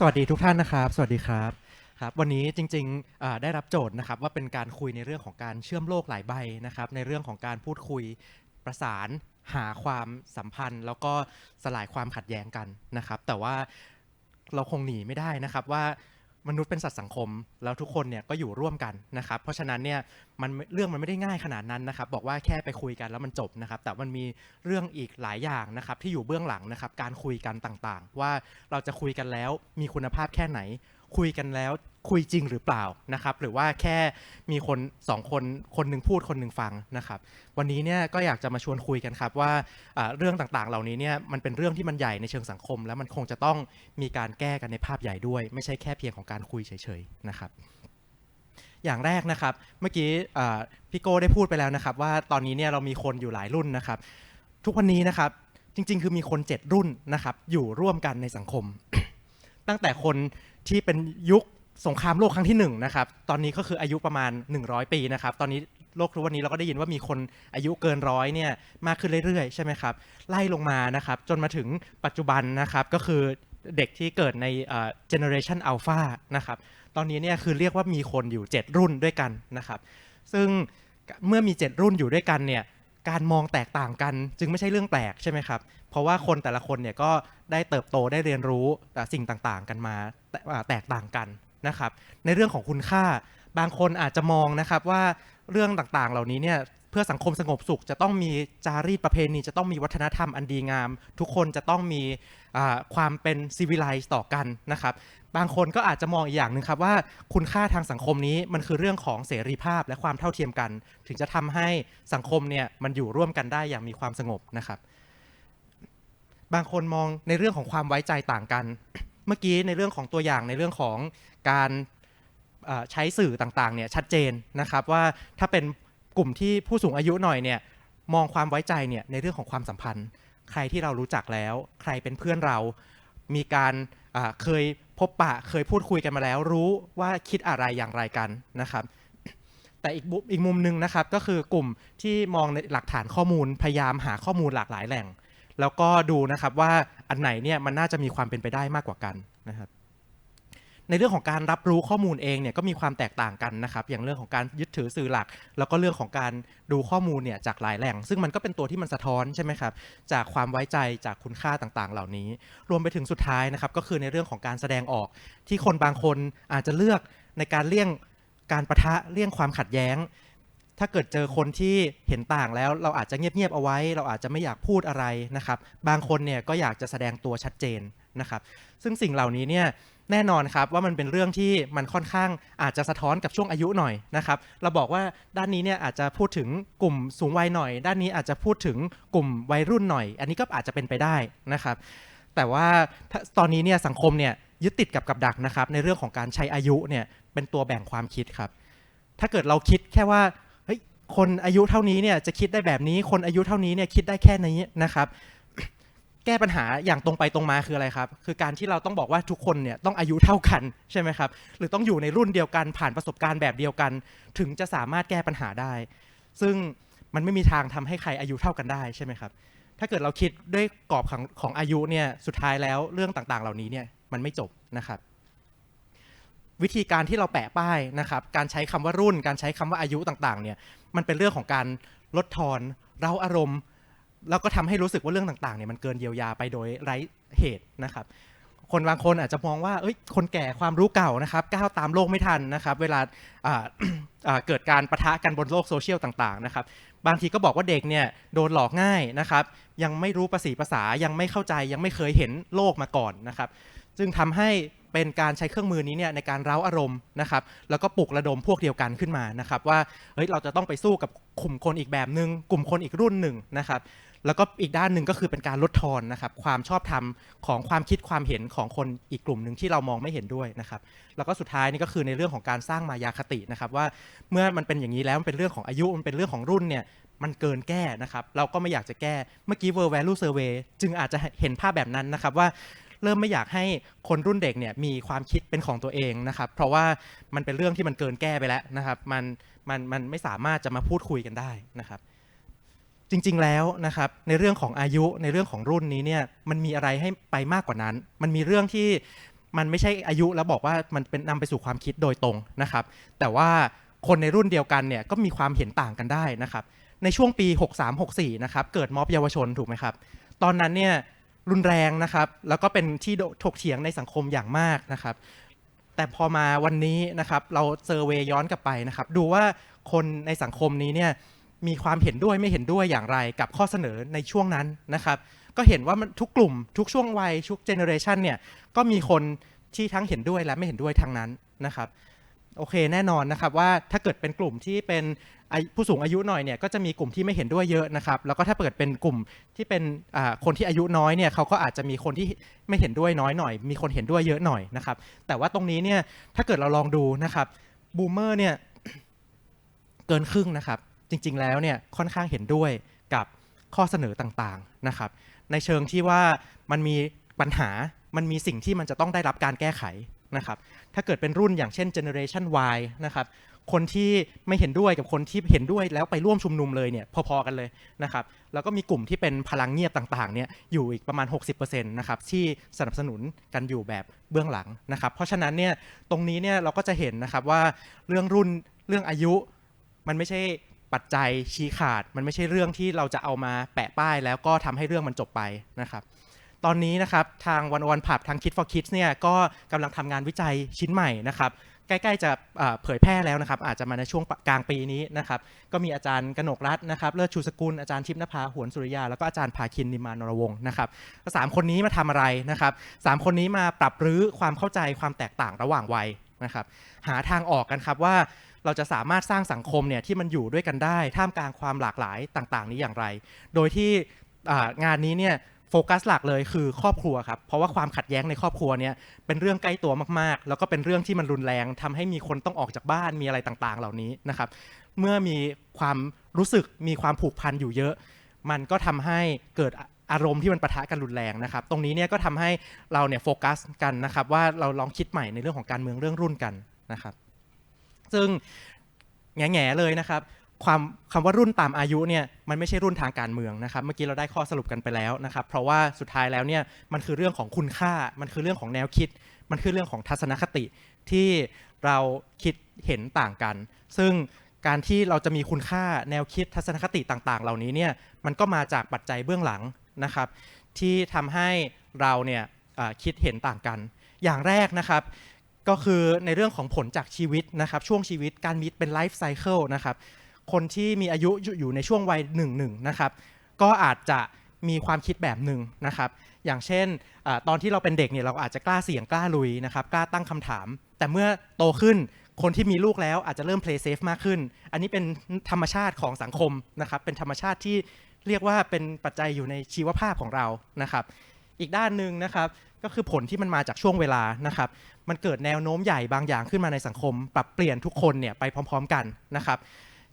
สวัสดีทุกท่านนะครับ สวัสดีครับครับ วันนี้จริงๆได้รับโจทย์นะครับว่าเป็นการคุยในเรื่องของการเชื่อมโลกหลายใบนะครับ ในเรื่องของการพูดคุยประสานหาความสัมพันธ์ แล้วก็สลายความขัดแย้งกันนะครับ แต่ว่าเราคงหนีไม่ได้นะครับว่า มนุษย์เป็นสัตว์สังคม แล้วทุกคนเนี่ยก็อยู่ร่วมกันนะครับ เพราะฉะนั้นเนี่ยมันเรื่องมันไม่ได้ง่ายขนาดนั้นนะครับ บอกว่าแค่ไปคุยกันแล้วมันจบนะครับ แต่มันมีเรื่องอีกหลายอย่างนะครับที่อยู่เบื้องหลังนะครับ การคุยกันต่างๆ ว่าเราจะคุยกันแล้วมีคุณภาพแค่ไหน คุยกันแล้วคุยจริงหรือเปล่านะครับ หรือว่าแค่มีคนสองคนคนหนึ่งพูดคนหนึ่งฟังนะครับ วันนี้เนี่ยก็อยากจะมาชวนคุยกันครับว่าเรื่องต่างๆ เหล่านี้เนี่ยมันเป็นเรื่องที่มันใหญ่ในเชิงสังคม แล้วมันคงจะต้องมีการแก้กันในภาพใหญ่ด้วย ไม่ใช่แค่เพียงของการคุยเฉยๆนะครับ อย่างแรกนะครับ เมื่อกี้พี่โก้ได้พูดไปแล้วนะครับ ว่าตอนนี้เนี่ยเรามีคนอยู่หลายรุ่นนะครับ ทุกวันนี้นะครับจริง ๆ คือมีคน 7 รุ่นนะครับอยู่ร่วมกันในสังคม ตั้งแต่คนที่เป็นยุคสงครามโลกครั้งที่หนึ่งนะครับ ตอนนี้ก็คืออายุประมาณ 100 ปีนะครับ ตอนนี้โลกทุกวันนี้เราก็ได้ยินว่ามีคนอายุเกินร้อยเนี่ยมากขึ้นเรื่อยๆ ใช่ไหมครับ ไล่ลงมานะครับ จนมาถึงปัจจุบันนะครับ ก็คือเด็กที่เกิดในเอ่อ generation alpha นะครับ ตอนนี้เนี่ยคือเรียกว่ามีคนอยู่ 7 รุ่นด้วยกันนะครับ ซึ่งเมื่อมี 7 รุ่นอยู่ด้วยกันเนี่ย การมองแตกต่างกันจึงไม่ใช่เรื่องแปลกใช่ไหมครับ เพราะว่าคนแต่ละคนเนี่ยก็ได้เติบโตได้เรียนรู้สิ่งต่างๆ กันมาแตแตกต่างกันนะครับ ในเรื่องของคุณค่าบางคนอาจจะมองนะครับว่าเรื่องต่างๆ เหล่านี้เนี่ยเพื่อสังคมสงบสุขจะต้องมีจารีตประเพณีจะต้องมีวัฒนธรรมอันดีงาม ทุกคนจะต้องมีความเป็นซีวิไลซ์ต่อกันนะครับ บางคนก็อาจจะมองอีกอย่างหนึ่งครับว่าคุณค่าทางสังคมนี้มันคือเรื่องของเสรีภาพและความเท่าเทียมกัน ถึงจะทำให้สังคมเนี่ยมันอยู่ร่วมกันได้อย่างมีความสงบนะครับ บางคนมองในเรื่องของความไว้ใจต่างกัน เมื่อกี้ในเรื่องของตัวอย่างในเรื่องของการใช้สื่อต่างๆเนี่ยชัดเจนนะครับว่าถ้าเป็นกลุ่มที่ผู้สูงอายุหน่อยเนี่ยมองความไว้ใจเนี่ยในเรื่องของความสัมพันธ์ ใครที่เรารู้จักแล้ว ใครเป็นเพื่อนเรา มีการเคยพบปะเคยพูดคุยกันมาแล้ว รู้ว่าคิดอะไรอย่างไรกันนะครับ แต่อีกอีกมุมหนึ่งนะครับก็คือกลุ่มที่มองในหลักฐานข้อมูลพยายามหาข้อมูลหลากหลายแหล่ง แล้วก็ดูนะครับว่าอันไหนเนี่ยมันน่าจะมีความเป็นไปได้มากกว่ากันนะครับในเรื่องของการรับรู้ข้อมูลเองเนี่ยก็มีความแตกต่างกันนะครับ อย่างเรื่องของการยึดถือสื่อหลัก แล้วก็เรื่องของการดูข้อมูลเนี่ยจากหลายแหล่ง ซึ่งมันก็เป็นตัวที่มันสะท้อนใช่ไหมครับจากความไว้ใจจากคุณค่าต่างๆ เหล่านี้ รวมไปถึงสุดท้ายนะครับก็คือในเรื่องของการแสดงออก ที่คนบางคนอาจจะเลือกในการเลี่ยงการประทะเลี่ยงความขัดแย้ง ถ้าเกิดเจอคนที่เห็นต่างแล้วเราอาจจะเงียบๆเอาไว้ เราอาจจะไม่อยากพูดอะไรนะครับ บางคนเนี่ยก็อยากจะแสดงตัวชัดเจนนะครับ ซึ่งสิ่งเหล่านี้เนี่ยแน่นอนครับว่ามันเป็นเรื่องที่มันค่อนข้างอาจจะสะท้อนกับช่วงอายุหน่อยนะครับ เราบอกว่าด้านนี้เนี่ยอาจจะพูดถึงกลุ่มสูงวัยหน่อย ด้านนี้อาจจะพูดถึงกลุ่มวัยรุ่นหน่อย อันนี้ก็อาจจะเป็นไปได้นะครับ แต่ว่าตอนนี้เนี่ยสังคมเนี่ยยึดติดกับกับดักนะครับในเรื่องของการใช้อายุเนี่ยเป็นตัวแบ่งความคิดครับ ถ้าเกิดเราคิดแค่ว่า คนอายุเท่านี้เนี่ยจะคิดได้แบบนี้ คนอายุเท่านี้เนี่ยคิดได้แค่นี้นะครับ แก้ปัญหาอย่างตรงไปตรงมาคืออะไรครับ คือการที่เราต้องบอกว่าทุกคนเนี่ยต้องอายุเท่ากันใช่ไหมครับ หรือต้องอยู่ในรุ่นเดียวกันผ่านประสบการณ์แบบเดียวกัน ถึงจะสามารถแก้ปัญหาได้ ซึ่งมันไม่มีทางทำให้ใครอายุเท่ากันได้ใช่ไหมครับ ถ้าเกิดเราคิดด้วยกรอบของของอายุเนี่ยสุดท้ายแล้วเรื่องต่างๆ เหล่านี้เนี่ยมันไม่จบนะครับ วิธีการที่เราแปะป้ายนะครับ การใช้คำว่ารุ่น การใช้คำว่าอายุต่างๆ เนี่ย มันเป็นเรื่องของการลดทอน เราอารมณ์ แล้วก็ทำให้รู้สึกว่าเรื่องต่างๆ เนี่ยมันเกินเยียวยาไปโดยไร้เหตุนะครับ คนบางคนอาจจะมองว่า เอ้ย คนแก่ความรู้เก่านะครับ ก้าวตามโลกไม่ทันนะครับ เวลาอ่าอ่าเกิดการประทะกันบนโลกโซเชียลต่างๆ นะครับ บางทีก็บอกว่าเด็กเนี่ยโดนหลอกง่ายนะครับ ยังไม่รู้ภาษีภาษา ยังไม่เข้าใจ ยังไม่เคยเห็นโลกมาก่อนนะครับ จึงทำให้เป็นการใช้เครื่องมือนี้เนี่ยในการเร้าอารมณ์นะครับ แล้วก็ปลุกระดมพวกเดียวกันขึ้นมานะครับ ว่าเฮ้ยเราจะต้องไปสู้กับกลุ่มคนอีกแบบหนึ่งกลุ่มคนอีกรุ่นหนึ่งนะครับแล้วก็อีกด้านหนึ่งก็คือเป็นการลดทอนนะครับความชอบธรรมของความคิดความเห็นของคนอีกกลุ่มหนึ่งที่เรามองไม่เห็นด้วยนะครับ แล้วก็สุดท้ายนี่ก็คือในเรื่องของการสร้างมายาคตินะครับว่าเมื่อมันเป็นอย่างนี้แล้วมันเป็นเรื่องของอายุมันเป็นเรื่องของรุ่นเนี่ยมันเกินแก้นะครับ เราก็ไม่อยากจะแก้เมื่อกี้ World Value Survey จึงอาจจะเห็นภาพแบบนั้นนะครับว่า เริ่มไม่อยากให้คนรุ่นเด็กเนี่ยมีความคิดเป็นของตัวเองนะครับเพราะว่ามันเป็นเรื่องที่มันเกินแก้ไปแล้วนะครับมันมันมันไม่สามารถจะมาพูดคุยกันได้นะครับจริงๆ แล้วนะครับในเรื่องของอายุในเรื่องของรุ่นนี้เนี่ยมันมีอะไรให้ไปมากกว่านั้น มันมีเรื่องที่มันไม่ใช่อายุแล้วบอกว่ามันเป็นนำไปสู่ความคิดโดยตรงนะครับ แต่ว่าคนในรุ่นเดียวกันเนี่ยก็มีความเห็นต่างกันได้นะครับ ในช่วงปี 63-64 นะครับเกิดม็อบเยาวชนถูกไหมครับ ตอนนั้นเนี่ย รุนแรงนะครับ แล้วก็เป็นที่ถกเถียงในสังคมอย่างมากนะครับ แต่พอมาวันนี้นะครับ เราเซอร์เวยย้อนกลับไปนะครับ ดูว่าคนในสังคมนี้เนี่ยมีความเห็นด้วยไม่เห็นด้วยอย่างไรกับข้อเสนอในช่วงนั้นนะครับ ก็เห็นว่ามันทุกกลุ่ม ทุกช่วงวัยทุกเจเนอเรชันเนี่ยก็มีคนที่ทั้งเห็นด้วยและไม่เห็นด้วยทั้งนั้นนะครับ โอเคแน่นอนนะครับว่าถ้าเกิดเป็นกลุ่มที่เป็นผู้สูงอายุหน่อยเนี่ยก็จะมีกลุ่มที่ไม่เห็นด้วยเยอะนะครับแล้วก็ถ้าเกิดเป็นกลุ่มที่เป็นคนที่อายุน้อยเนี่ยเขาก็อาจจะมีคนที่ไม่เห็นด้วยน้อยหน่อย มีคนเห็นด้วยเยอะหน่อยนะครับแต่ว่าตรงนี้เนี่ยถ้าเกิดเราลองดูนะครับบูมเมอร์เนี่ยเกินครึ่งนะครับจริงๆแล้วเนี่ยค่อนข้างเห็นด้วยกับข้อเสนอต่างๆนะครับในเชิงที่ว่ามันมีปัญหามันมีสิ่งที่มันจะต้องได้รับการแก้ไข นะครับถ้าเกิดเป็นรุ่นอย่างเช่น Generation Y นะครับคนที่ไม่เห็นด้วยกับคนที่เห็นด้วยแล้วไปร่วมชุมนุมเลยเนี่ยพอๆกันเลยนะครับแล้วก็มีกลุ่มที่เป็นพลังเงียบต่างๆเนี่ยอยู่อีกประมาณ 60%นะครับที่สนับสนุนกันอยู่แบบเบื้องหลังนะครับเพราะฉะนั้นเนี่ยตรงนี้เนี่ยเราก็จะเห็นนะครับว่าเรื่องรุ่นเรื่องอายุมันไม่ใช่ปัจจัยชี้ขาด มันไม่ใช่เรื่องที่เราจะเอามาแปะป้ายแล้วก็ทำให้เรื่องมันจบไปนะครับ ตอนนี้นะครับทางวันวันผับทาง Kid for Kids เนี่ยก็กำลังทำงานวิจัยชิ้นใหม่นะครับใกล้ๆจะเอ่อเผยแพร่แล้วนะครับ อาจจะมาในช่วงกลางปีนี้นะครับ ก็มีอาจารย์กนกรัตน์นะครับ เลิศชูสกุล อาจารย์ทิพนภาหวนสุริยา แล้วก็อาจารย์ภาคินนิมานรวงศ์นะครับก็สามคนนี้มาทำอะไรนะครับสามคนนี้มาปรับรื้อความเข้าใจความแตกต่างระหว่างวัยนะครับ หาทางออกกันครับว่าเราจะสามารถสร้างสังคมเนี่ยที่มันอยู่ด้วยกันได้ ท่ามกลางความหลากหลายต่าง ๆ นี้อย่างไร โดยที่งานนี้เนี่ย โฟกัสหลักเลยคือครอบครัวครับเพราะว่าความขัดแย้งในครอบครัวเนี่ยเป็นเรื่องใกล้ตัวมากๆ แล้วก็เป็นเรื่องที่มันรุนแรงทำให้มีคนต้องออกจากบ้านมีอะไรต่างๆ เหล่านี้นะครับเมื่อมีความรู้สึกมีความผูกพันอยู่เยอะ มันก็ทำให้เกิดอารมณ์ที่มันปะทะกันรุนแรงนะครับ ตรงนี้เนี่ยก็ทำให้เราเนี่ยโฟกัสกันนะครับ ว่าเราลองคิดใหม่ในเรื่องของการเมืองเรื่องรุ่นกันนะครับ ซึ่งแง่ๆเลยนะครับ ความคำว่ารุ่นตามอายุเนี่ยมันไม่ใช่รุ่นทางการเมืองนะครับเมื่อกี้เราได้ข้อสรุปกันไปแล้วนะครับ เพราะว่าสุดท้ายแล้วเนี่ยมันคือเรื่องของคุณค่า มันคือเรื่องของแนวคิด มันคือเรื่องของทัศนคติที่เราคิดเห็นต่างกัน ซึ่งการที่เราจะมีคุณค่าแนวคิดทัศนคติต่างๆ เหล่านี้เนี่ยมันก็มาจากปัจจัยเบื้องหลังนะครับ ที่ทำให้เราเนี่ยคิดเห็นต่างกัน อย่างแรกนะครับก็คือในเรื่องของผลจากชีวิตนะครับช่วงชีวิตการมีเป็นไลฟ์ไซเคิลนะครับ คนที่มีอายุอยู่ในช่วงวัยหนึ่งหนึ่งนะครับ ก็อาจจะมีความคิดแบบหนึ่งนะครับ อย่างเช่นอตอนที่เราเป็นเด็กเนี่ยเราอาจจะกล้าเสี่ยงกล้าลุยนะครับ กล้าตั้งคำถาม แต่เมื่อโตขึ้นคนที่มีลูกแล้วอาจจะเริ่ม play safe มากขึ้น อันนี้เป็นธรรมชาติของสังคมนะครับ เป็นธรรมชาติที่เรียกว่าเป็นปัจจัยอยู่ในชีวภาพของเรานะครับ อีกด้านหนึ่งนะครับก็คือผลที่มันมาจากช่วงเวลานะครับ มันเกิดแนวโน้มใหญ่บางอย่างขึ้นมาในสังคม ปรับเปลี่ยนทุกคนเนี่ยไปพร้อม ๆ กันนะครับ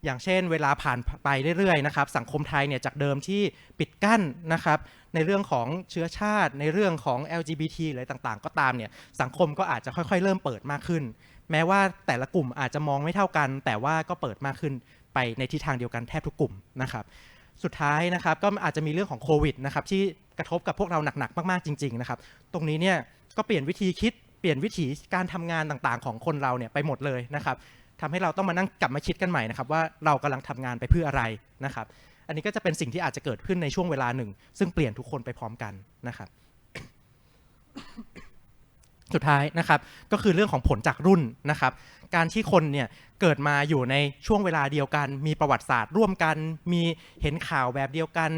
อย่างเช่น เวลาผ่านไปเรื่อยๆนะครับสังคมไทยเนี่ยจากเดิมที่ปิดกั้นนะครับในเรื่องของเชื้อชาติ ในเรื่องของ LGBT อะไรต่างๆ ก็ตามเนี่ยสังคมก็อาจจะค่อยๆ เริ่มเปิดมากขึ้น แม้ว่าแต่ละกลุ่มอาจจะมองไม่เท่ากัน แต่ว่าก็เปิดมากขึ้นไปในทิศทางเดียวกันแทบทุกกลุ่มนะครับสุดท้ายนะครับก็อาจจะมีเรื่องของโควิดนะครับที่กระทบกับพวกเราหนักๆมากๆจริงๆนะครับตรงนี้เนี่ยก็เปลี่ยนวิธีคิดเปลี่ยนวิถีการทำงานต่างๆ ของคนเราเนี่ยไปหมดเลยนะครับ ทำให้เราต้องมานั่งกลับมาคิดกันใหม่นะครับว่าเรากำลังทำงานไปเพื่ออะไรนะครับ อันนี้ก็จะเป็นสิ่งที่อาจจะเกิดขึ้นในช่วงเวลาหนึ่ง ซึ่งเปลี่ยนทุกคนไปพร้อมกันนะครับ สุดท้ายนะครับ ก็คือเรื่องของผลจากรุ่นนะครับ การที่คนเนี่ยเกิดมาอยู่ในช่วงเวลาเดียวกัน มีประวัติศาสตร์ร่วมกัน มีเห็นข่าวแบบเดียวกัน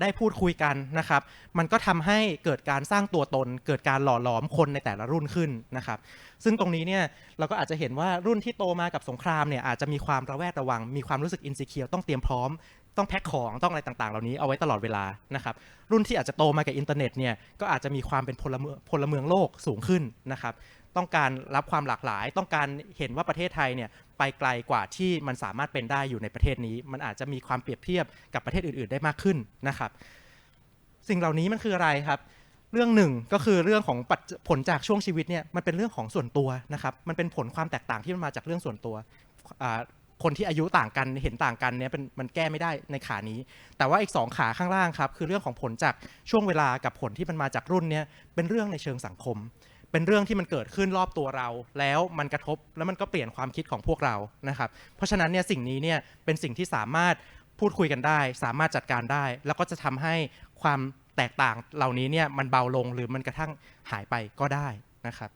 ได้พูดคุยกันนะครับ มันก็ทำให้เกิดการสร้างตัวตน เกิดการหล่อหลอมคนในแต่ละรุ่นขึ้นนะครับ ซึ่งตรงนี้เนี่ยเราก็อาจจะเห็นว่ารุ่นที่โตมากับสงครามเนี่ยอาจจะมีความระแวดระวัง มีความรู้สึกอินสิเคียวต้องเตรียมพร้อมต้องแพ็คของต้องอะไรต่างๆ เหล่านี้เอาไว้ตลอดเวลานะครับรุ่นที่อาจจะโตมากับอินเทอร์เน็ตเนี่ยก็อาจจะมีความเป็นพลเมืองพลเมืองโลกสูงขึ้นนะครับ ต้องการรับความหลากหลาย ต้องการเห็นว่าประเทศไทยเนี่ยไปไกลกว่าที่มันสามารถเป็นได้อยู่ในประเทศนี้ มันอาจจะมีความเปรียบเทียบกับประเทศอื่น ๆ ได้มากขึ้นนะครับ สิ่งเหล่านี้มันคืออะไรครับเรื่องหนึ่งก็คือเรื่องของผลจากช่วงชีวิตเนี่ยมันเป็นเรื่องของส่วนตัวนะครับมันเป็นผลความแตกต่างที่มันมาจากเรื่องส่วนตัว คนที่อายุต่างกันเห็นต่างกันเนี่ยมันแก้ไม่ได้ในขานี้ แต่ว่าอีกสองขาข้างล่างครับคือเรื่องของผลจากช่วงเวลากับผลที่มันมาจากรุ่นเนี่ยเป็นเรื่องในเชิงสังคม เป็นเรื่องที่มันเกิดขึ้นรอบตัวเรา แล้วมันกระทบแล้วมันก็เปลี่ยนความคิดของพวกเรานะครับ เพราะฉะนั้นเนี่ยสิ่งนี้เนี่ยเป็นสิ่งที่สามารถพูดคุยกันได้ สามารถจัดการได้ แล้วก็จะทำให้ความแตกต่างเหล่านี้เนี่ยมันเบาลงหรือมันกระทั่งหายไปก็ได้นะครับ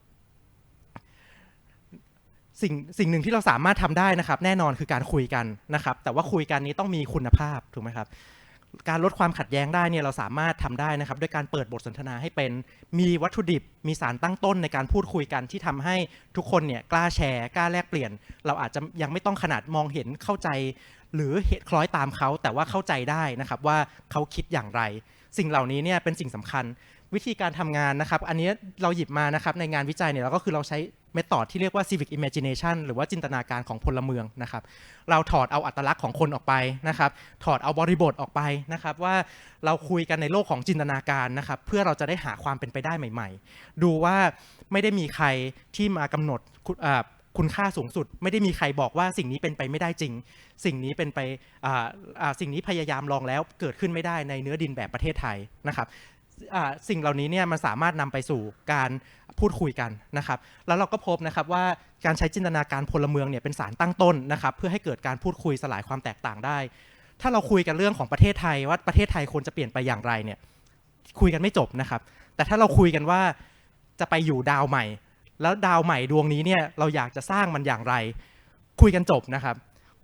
สิ่งสิ่งหนึ่งที่เราสามารถทำได้นะครับ แน่นอนคือการคุยกันนะครับ แต่ว่าคุยกันนี้ต้องมีคุณภาพถูกไหมครับ การลดความขัดแย้งได้เนี่ยเราสามารถทำได้นะครับด้วยการเปิดบทสนทนาให้เป็นมีวัตถุดิบ มีสารตั้งต้นในการพูดคุยกันที่ทำให้ทุกคนเนี่ยกล้าแชร์กล้าแลกเปลี่ยน เราอาจจะยังไม่ต้องขนาดมองเห็นเข้าใจ หรือเหตุคล้อยตามเขาแต่ว่าเข้าใจได้นะครับว่าเขาคิดอย่างไร สิ่งเหล่านี้เนี่ยเป็นสิ่งสำคัญวิธีการทำงานนะครับ อันนี้เราหยิบมานะครับในงานวิจัยเนี่ยเราก็คือเราใช้ เมธอดที่เรียกว่า civic imagination หรือว่าจินตนาการของพลเมืองนะครับ เราถอดเอาอัตลักษณ์ของคนออกไปนะครับ ถอดเอาบริบทออกไปนะครับว่าเราคุยกันในโลกของจินตนาการนะครับ เพื่อเราจะได้หาความเป็นไปได้ใหม่ ๆ ดูว่าไม่ได้มีใครที่มากำหนดคุณค่าสูงสุด ไม่ได้มีใครบอกว่าสิ่งนี้เป็นไปไม่ได้จริง สิ่งนี้เป็นไปสิ่งนี้พยายามลองแล้วเกิดขึ้นไม่ได้ในเนื้อดินแบบประเทศไทยนะครับ สิ่งเหล่านี้เนี่ยมันสามารถนำไปสู่การพูดคุยกันนะครับ แล้วเราก็พบนะครับว่าการใช้จินตนาการพลเมืองเนี่ยเป็นสารตั้งต้นนะครับเพื่อให้เกิดการพูดคุยสลายความแตกต่างได้ ถ้าเราคุยกันเรื่องของประเทศไทยว่าประเทศไทยควรจะเปลี่ยนไปอย่างไรเนี่ยคุยกันไม่จบนะครับ แต่ถ้าเราคุยกันว่าจะไปอยู่ดาวใหม่ แล้วดาวใหม่ดวงนี้เนี่ยเราอยากจะสร้างมันอย่างไร คุยกันจบนะครับ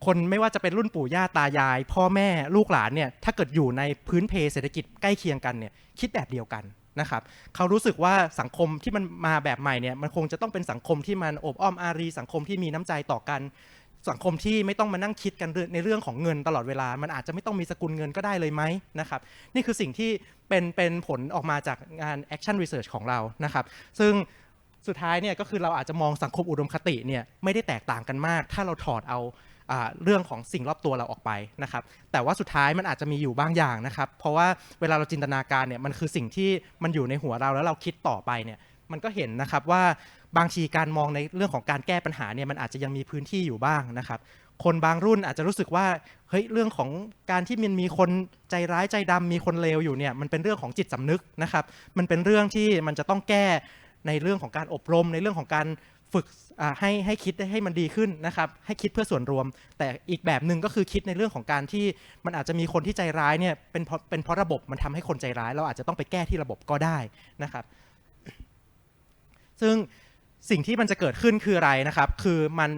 คนไม่ว่าจะเป็นรุ่นปู่ย่าตายาย พ่อแม่ลูกหลานเนี่ยถ้าเกิดอยู่ในพื้นเพเศรษฐกิจใกล้เคียงกันเนี่ย คิดแบบเดียวกันนะครับเขารู้สึกว่าสังคมที่มันมาแบบใหม่เนี่ยมันคงจะต้องเป็นสังคมที่มันอบอ้อมอารี สังคมที่มีน้ำใจต่อกัน สังคมที่ไม่ต้องมานั่งคิดกันในเรื่องของเงินตลอดเวลา มันอาจจะไม่ต้องมีสกุลเงินก็ได้เลยไหมนะครับนี่คือสิ่งที่เป็นเป็นผลออกมาจากงาน action research ของเรานะครับซึ่งสุดท้ายเนี่ยก็คือเราอาจจะมองสังคมอุดมคติเนี่ยไม่ได้แตกต่างกันมาก ถ้าเราถอดเอา เรื่องของสิ่งรอบตัวเราออกไปนะครับ แต่ว่าสุดท้ายมันอาจจะมีอยู่บางอย่างนะครับ เพราะว่าเวลาเราจินตนาการเนี่ยมันคือสิ่งที่มันอยู่ในหัวเราแล้วเราคิดต่อไปเนี่ยมันก็เห็นนะครับว่าบางทีการมองในเรื่องของการแก้ปัญหาเนี่ยมันอาจจะยังมีพื้นที่อยู่บ้างนะครับคนบางรุ่นอาจจะรู้สึกว่าเฮ้ยเรื่องของการที่มันมีคนใจร้ายใจดำมีคนเลวอยู่เนี่ยมันเป็นเรื่องของจิตสำนึกนะครับ มันเป็นเรื่องที่มันจะต้องแก้ในเรื่องของการอบรม ในเรื่องของการ ฝึกให้ให้คิดให้มันดีขึ้นนะครับให้คิดเพื่อส่วนรวม แต่อีกแบบหนึ่งก็คือคิดในเรื่องของการที่มันอาจจะมีคนที่ใจร้ายเนี่ยเป็นเพราะเป็นเพราะระบบมันทำให้คนใจร้าย เราอาจจะต้องไปแก้ที่ระบบก็ได้นะครับ ซึ่งสิ่งที่มันจะเกิดขึ้นคืออะไรนะครับ คือมัน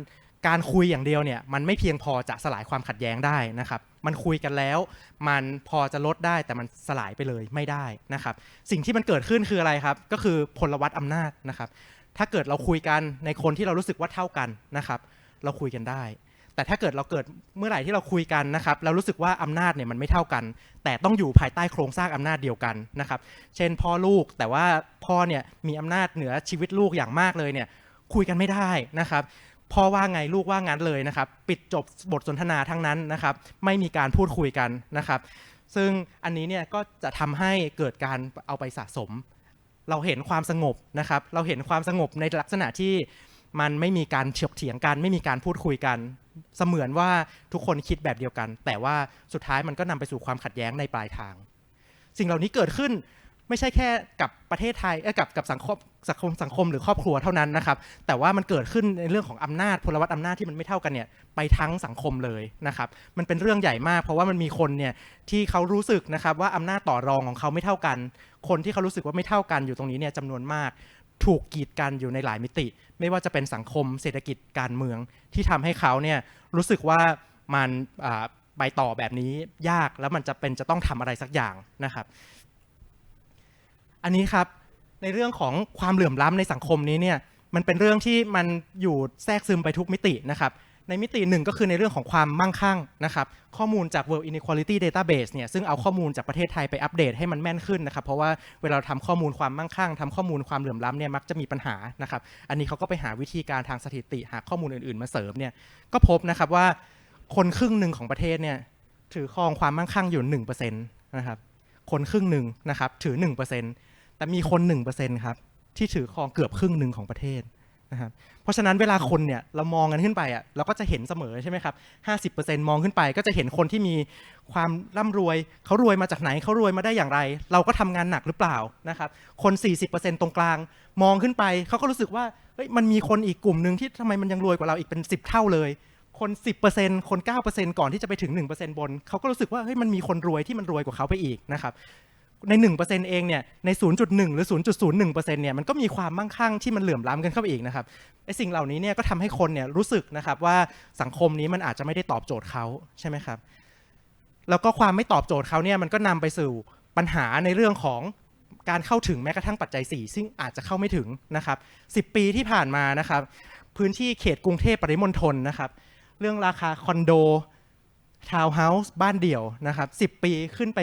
การคุยอย่างเดียวเนี่ยมันไม่เพียงพอจะสลายความขัดแย้งได้นะครับ มันคุยกันแล้ว มันพอจะลดได้แต่มันสลายไปเลยไม่ได้นะครับ สิ่งที่มันเกิดขึ้นคืออะไรครับ ก็คือพลวัตอำนาจนะครับ ถ้าเกิดเราคุยกันในคนที่เรารู้สึกว่าเท่ากันนะครับ เราคุยกันได้ แต่ถ้าเกิดเราเกิดเมื่อไหร่ที่เราคุยกันนะครับเรารู้สึกว่าอำนาจเนี่ยมันไม่เท่ากัน แต่ต้องอยู่ภายใต้โครงสร้างอำนาจเดียวกันนะครับ เช่นพ่อลูกแต่ว่าพ่อเนี่ยมีอำนาจเหนือชีวิตลูกอย่างมากเลยเนี่ยคุยกันไม่ได้นะครับพ่อว่าไงลูกว่างั้นเลยนะครับ ปิดจบบทสนทนาทั้งนั้นนะครับ ไม่มีการพูดคุยกันนะครับ ซึ่งอันนี้เนี่ยก็จะทำให้เกิดการเอาไปสะสม เราเห็นความสงบนะครับ เราเห็นความสงบในลักษณะที่มันไม่มีการเฉียบเถียงกัน ไม่มีการพูดคุยกัน เสมือนว่าทุกคนคิดแบบเดียวกัน แต่ว่าสุดท้ายมันก็นำไปสู่ความขัดแย้งในปลายทาง สิ่งเหล่านี้เกิดขึ้น ไม่ใช่แค่กับประเทศไทยเอ้กับกับสังคมสังคมสังคมหรือครอบครัวเท่านั้นนะครับ แต่ว่ามันเกิดขึ้นในเรื่องของอำนาจพลวัตอำนาจที่มันไม่เท่ากันเนี่ยไปทั้งสังคมเลยนะครับ มันเป็นเรื่องใหญ่มาก เพราะว่ามันมีคนเนี่ยที่เขารู้สึกนะครับว่าอำนาจต่อรองของเขาไม่เท่ากัน คนที่เขารู้สึกว่าไม่เท่ากันอยู่ตรงนี้เนี่ยจำนวนมากถูกกีดกันอยู่ในหลายมิติ ไม่ว่าจะเป็นสังคมเศรษฐกิจการเมืองที่ทำให้เขาเนี่ยรู้สึกว่ามันไปต่อแบบนี้ยากแล้วมันจะเป็นจะต้องทำอะไรสักอย่างนะครับ อันนี้ครับในเรื่องของความเหลื่อมล้ำในสังคมนี้เนี่ยมันเป็นเรื่องที่มันอยู่แทรกซึมไปทุกมิตินะครับในมิติหนึ่งก็คือในเรื่องของความมั่งคั่งนะครับข้อมูลจาก World Inequality Database เนี่ยซึ่งเอาข้อมูลจากประเทศไทยไปอัปเดตให้มันแม่นขึ้นนะครับเพราะว่าเวลาเราทำข้อมูลความมั่งคั่งทำข้อมูลความเหลื่อมล้ำเนี่ยมักจะมีปัญหานะครับอันนี้เขาก็ไปหาวิธีการทางสถิติ หาข้อมูลอื่นๆ มาเสริมเนี่ยก็พบนะครับว่าคนครึ่งหนึ่งของประเทศเนี่ยถือครองความมั่งคั่งอยู่1%นะครับคนครึ่งหนึ่งนะครับถือ 1% แต่มีคน 1%ครับ ที่ถือครองเกือบครึ่งหนึ่งของประเทศนะครับเพราะฉะนั้นเวลาคนเนี่ยเรามองกันขึ้นไปอะเราก็จะเห็นเสมอใช่ไหมครับ50%มองขึ้นไปก็จะเห็นคนที่มีความร่ำรวยเขารวยมาจากไหนเขารวยมาได้อย่างไร เราก็ทำงานหนักหรือเปล่านะครับคน40%ตรงกลาง มองขึ้นไปเขาก็รู้สึกว่าเฮ้ยมันมีคนอีกกลุ่มหนึ่งที่ทำไมมันยังรวยกว่าเราอีกเป็น10เท่าเลย คน10%คน9%ก่อนที่จะไปถึง1%บนเขาก็รู้สึกว่าเฮ้ยมันมีคนรวยที่มันรวยกว่าเขาไปอีกนะครับ ใน1%เองเนี่ยใน 0.1 หรือ 0.01%เนี่ยมันก็มีความมั่งคั่งที่มันเหลื่อมล้ำกันเข้าไปอีกนะครับไอ้สิ่งเหล่านี้เนี่ยก็ทำให้คนเนี่ยรู้สึกนะครับว่าสังคมนี้มันอาจจะไม่ได้ตอบโจทย์เขาใช่ไหมครับแล้วก็ความไม่ตอบโจทย์เขาเนี่ยมันก็นำไปสู่ปัญหาในเรื่องของการเข้าถึงแม้กระทั่งปัจจัย 4 ซึ่งอาจจะเข้าไม่ถึงนะครับ10 ปีที่ผ่านมานะครับพื้นที่เขตกรุงเทพปริมณฑลนะครับเรื่องราคาคอนโดทาวน์เฮาส์บ้านเดี่ยวนะครับ10 ปีขึ้นไป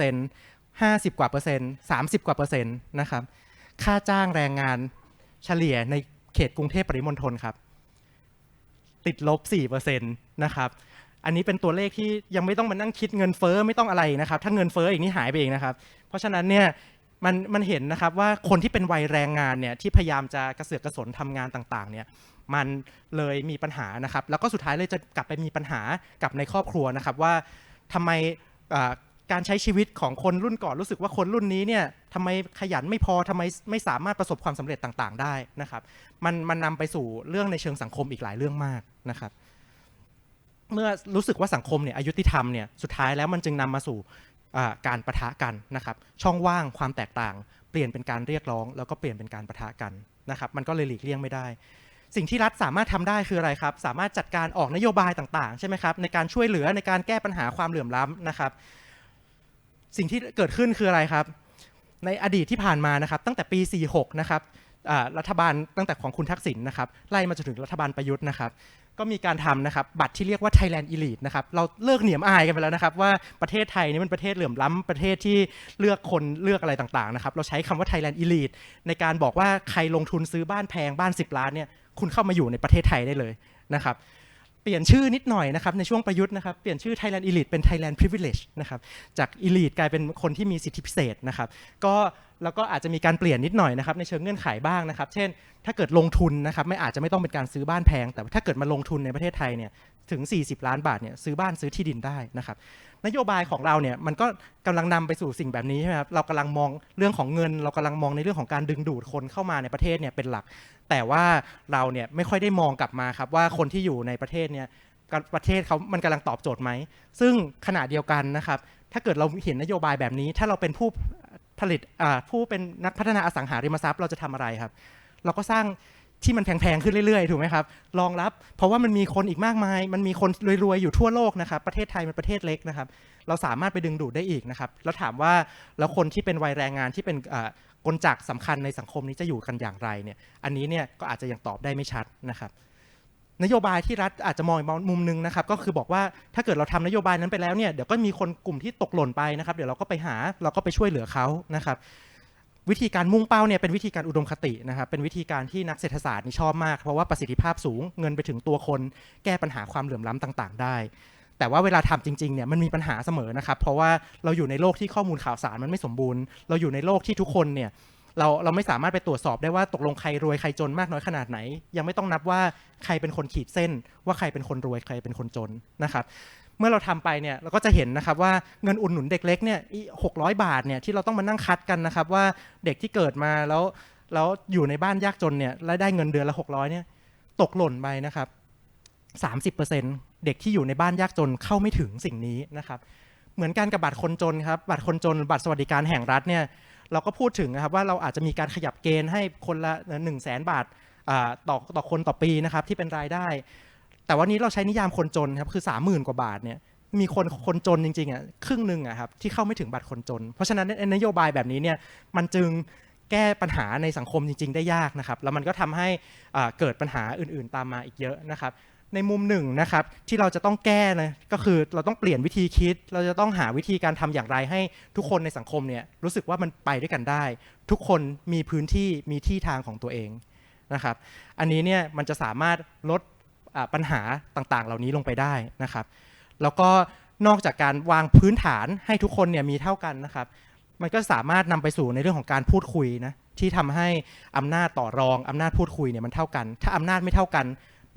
70% 50 กว่าเปอร์เซ็นต์ 30 กว่าเปอร์เซ็นต์นะครับ ค่าจ้างแรงงานเฉลี่ยในเขตกรุงเทพปริมณฑลครับ ติดลบ4%นต์นะครับ อันนี้เป็นตัวเลขที่ยังไม่ต้องมานั่งคิดเงินเฟ้อไม่ต้องอะไรนะครับ ถ้าเงินเฟ้ออีกนี่หายไปเองนะครับ เพราะฉะนั้นเนี่ยมันมันเห็นนะครับว่าคนที่เป็นวัยแรงงานเนี่ยที่พยายามจะกระเสือกกระสนทำงานต่างๆเนี่ยมันเลยมีปัญหานะครับ แล้วก็สุดท้ายเลยจะกลับไปมีปัญหากับในครอบครัวนะครับว่าทำไม การใช้ชีวิตของคนรุ่นก่อนรู้สึกว่าคนรุ่นนี้เนี่ยทำไมขยันไม่พอทำไมไม่สามารถประสบความสำเร็จต่างๆ ได้นะครับมันมันนำไปสู่เรื่องในเชิงสังคมอีกหลายเรื่องมากนะครับ เมื่อรู้สึกว่าสังคมเนี่ยอายุติธรรมเนี่ยสุดท้ายแล้วมันจึงนำมาสู่อ่าการประทะกันนะครับ ช่องว่างความแตกต่าง เปลี่ยนเป็นการเรียกร้อง แล้วก็เปลี่ยนเป็นการประทะกันนะครับ มันก็เลยหลีกเลี่ยงไม่ได้ สิ่งที่รัฐสามารถทำได้คืออะไรครับ สามารถจัดการออกนโยบายต่างๆ ใช่ไหมครับ ในการช่วยเหลือในการแก้ปัญหาความเหลื่อมล้ำนะครับ สิ่งที่เกิดขึ้นคืออะไรครับ ในอดีตที่ผ่านมานะครับ ตั้งแต่ปี 46 นะครับรัฐบาลตั้งแต่ของคุณทักษิณนะครับไล่มาจนถึงรัฐบาลประยุทธ์นะครับ ก็มีการทำนะครับบัตรที่เรียกว่า Thailand Elite นะครับเราเลิกเหนียมอายกันไปแล้วนะครับว่าประเทศไทยนี่มันประเทศเหลื่อมล้ำประเทศที่เลือกคนเลือกอะไรต่างๆนะครับเราใช้คำว่า Thailand Elite ในการบอกว่าใครลงทุนซื้อบ้านแพงบ้าน 10 ล้านเนี่ยคุณเข้ามาอยู่ในประเทศไทยได้เลยนะครับ เปลี่ยนชื่อนิดหน่อยนะครับในช่วงประยุทธ์นะครับเปลี่ยนชื่อ Thailand Elite เป็น Thailand Privilege นะครับจาก Elite กลายเป็นคนที่มีสิทธิพิเศษนะครับก็ แล้วก็อาจจะมีการเปลี่ยนนิดหน่อยนะครับในเชิงเงื่อนไขบ้างนะครับ เช่น ถ้าเกิดลงทุนนะครับไม่อาจจะไม่ต้องเป็นการซื้อบ้านแพง แต่ถ้าเกิดมาลงทุนในประเทศไทยเนี่ยถึง 40 ล้านบาทเนี่ยซื้อบ้านซื้อที่ดินได้นะครับนโยบายของเราเนี่ยมันก็กำลังนำไปสู่สิ่งแบบนี้ใช่ไหมครับเรากำลังมองเรื่องของเงิน เรากำลังมองในเรื่องของการดึงดูดคนเข้ามาในประเทศเนี่ยเป็นหลัก แต่ว่าเราเนี่ยไม่ค่อยได้มองกลับมาครับว่าคนที่อยู่ในประเทศเนี่ยประเทศเขามันกำลังตอบโจทย์ไหม ซึ่งขณะเดียวกันนะครับ ถ้าเกิดเราเห็นนโยบายแบบนี้ ถ้าเราเป็นผู้ ผลิตผู้เป็นนักพัฒนาอสังหาริมทรัพย์เราจะทำอะไรครับ เราก็สร้างที่มันแพงๆขึ้นเรื่อยๆ ถูกไหมครับ รองรับ เพราะว่ามันมีคนอีกมากมาย มันมีคนรวยๆ อยู่ทั่วโลกนะครับ ประเทศไทยเป็นประเทศเล็กนะครับ เราสามารถไปดึงดูดได้อีกนะครับ แล้วถามว่าแล้วคนที่เป็นวัยแรงงานที่เป็นกลจักรสำคัญในสังคมนี้จะอยู่กันอย่างไรเนี่ย อันนี้เนี่ยก็อาจจะยังตอบได้ไม่ชัดนะครับ นโยบายที่รัฐอาจจะมองมุมหนึงนะครับก็คือบอกว่าถ้าเกิดเราทำนโยบายนั้นไปแล้วเนี่ยเดี๋ยวก็มีคนกลุ่มที่ตกหล่นไปนะครับ เดี๋ยวเราก็ไปหาเราก็ไปช่วยเหลือเขานะครับ วิธีการมุ่งเป้าเนี่ยเป็นวิธีการอุดมคตินะครับ เป็นวิธีการที่นักเศรษฐศาสตร์นี่ชอบมาก เพราะว่าประสิทธิภาพสูงเงินไปถึงตัวคน แก้ปัญหาความเหลื่อมล้ำต่าง ๆ ได้ แต่ว่าเวลาทำจริงๆเนี่ยมันมีปัญหาเสมอนะครับ เพราะว่าเราอยู่ในโลกที่ข้อมูลข่าวสารมันไม่สมบูรณ์ เราอยู่ในโลกที่ทุกคนเนี่ย เราเราไม่สามารถไปตรวจสอบได้ว่าตกลงใครรวยใครจนมากน้อยขนาดไหน ยังไม่ต้องนับว่าใครเป็นคนขีดเส้น ว่าใครเป็นคนรวยใครเป็นคนจนนะครับเมื่อเราทำไปเนี่ยเราก็จะเห็นนะครับว่าเงินอุดหนุนเด็กเล็กเนี่ยหกร้อยบาทเนี่ยที่เราต้องมานั่งคัดกันนะครับว่าเด็กที่เกิดมาแล้วแล้วอยู่ในบ้านยากจนเนี่ยและได้เงินเดือนละหกร้อยเนี่ยตกหล่นไปนะครับสามสิบเปอร์เซ็นต์เด็กที่อยู่ในบ้านยากจนเข้าไม่ถึงสิ่งนี้นะครับเหมือนกันกับบัตรคนจนครับบัตรคนจนบัตรสวัสดิการแห่งรัฐเนี่ย เราก็พูดถึงนะครับว่าเราอาจจะมีการขยับเกณฑ์ให้คนละ1นึ่งแสนบาทต่อต่อคนต่อปีนะครับที่เป็นรายได้ แต่วันนี้เราใช้นิยามคนจนครับคือ 30,000 กว่าบาทเนี่ยมีคนคนจนจริงๆอะครึ่งหนึ่งอะครับที่เข้าไม่ถึงบัตรคนจน เพราะฉะนั้นนโยบายแบบนี้เนี่ยมันจึงแก้ปัญหาในสังคมจริง ๆ ได้ยากนะครับ แล้วมันก็ทำให้เกิดปัญหาอื่นๆตามมาอีกเยอะนะครับ ในมุมหนึ่งนะครับที่เราจะต้องแก้นะก็คือเราต้องเปลี่ยนวิธีคิด เราจะต้องหาวิธีการทำอย่างไรให้ทุกคนในสังคมเนี่ยรู้สึกว่ามันไปด้วยกันได้ ทุกคนมีพื้นที่มีที่ทางของตัวเองนะครับ อันนี้เนี่ยมันจะสามารถลดปัญหาต่างๆ เหล่านี้ลงไปได้นะครับ แล้วก็นอกจากการวางพื้นฐานให้ทุกคนเนี่ยมีเท่ากันนะครับ มันก็สามารถนำไปสู่ในเรื่องของการพูดคุยนะที่ทำให้อำนาจต่อรองอำนาจพูดคุยเนี่ยมันเท่ากัน ถ้าอำนาจไม่เท่ากัน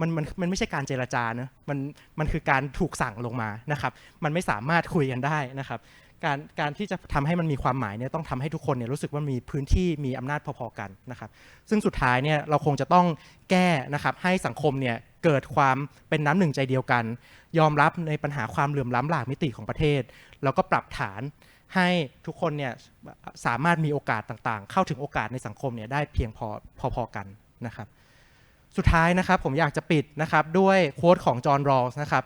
มันมันมันไม่ใช่การเจรจานะมันมันคือการถูกสั่งลงมานะครับ มันไม่สามารถคุยกันได้นะครับ การการที่จะทำให้มันมีความหมายเนี่ยต้องทำให้ทุกคนเนี่ยรู้สึกว่ามีพื้นที่มีอำนาจพอๆกันนะครับ ซึ่งสุดท้ายเนี่ยเราคงจะต้องแก้นะครับให้สังคมเนี่ยเกิดความเป็นน้ำหนึ่งใจเดียวกัน ยอมรับในปัญหาความเหลื่อมล้ำหลากมิติของประเทศ แล้วก็ปรับฐานให้ทุกคนเนี่ยสามารถมีโอกาสต่างๆ เข้าถึงโอกาสในสังคมเนี่ยได้เพียงพอพอๆกันนะครับ สุดท้ายนะครับผมอยากจะปิดนะครับด้วยโค้ดของจอห์นรอลส์นะครับ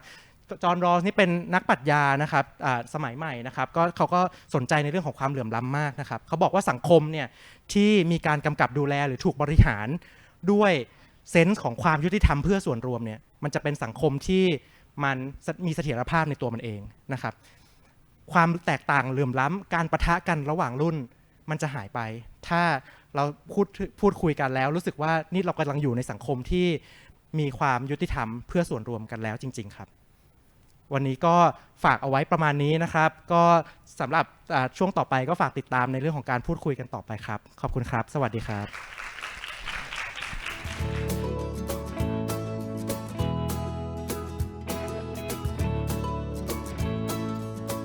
จอห์นรอสนี่เป็นนักปรัชญานะครับสมัยใหม่นะครับก็เขาก็สนใจในเรื่องของความเหลื่อมล้ำมากนะครับเขาบอกว่าสังคมเนี่ยที่มีการกำกับดูแลหรือถูกบริหารด้วยเซนส์ของความยุติธรรมเพื่อส่วนรวมเนี่ยมันจะเป็นสังคมที่มันมีเสถียรภาพในตัวมันเองนะครับ ความแตกต่างเหลื่อมล้ำการประทะกันระหว่างรุ่น มันจะหายไป ถ้า เราพูดพูดคุยกันแล้ว รู้สึกว่านี่เรากำลังอยู่ในสังคมที่มีความยุติธรรมเพื่อส่วนรวมกันแล้วจริง ๆ ครับ วันนี้ก็ฝากเอาไว้ประมาณนี้นะครับ ก็สำหรับช่วงต่อไปก็ฝากติดตามในเรื่องของการพูดคุยกันต่อไปครับ ขอบคุณครับ สวัสดีครับ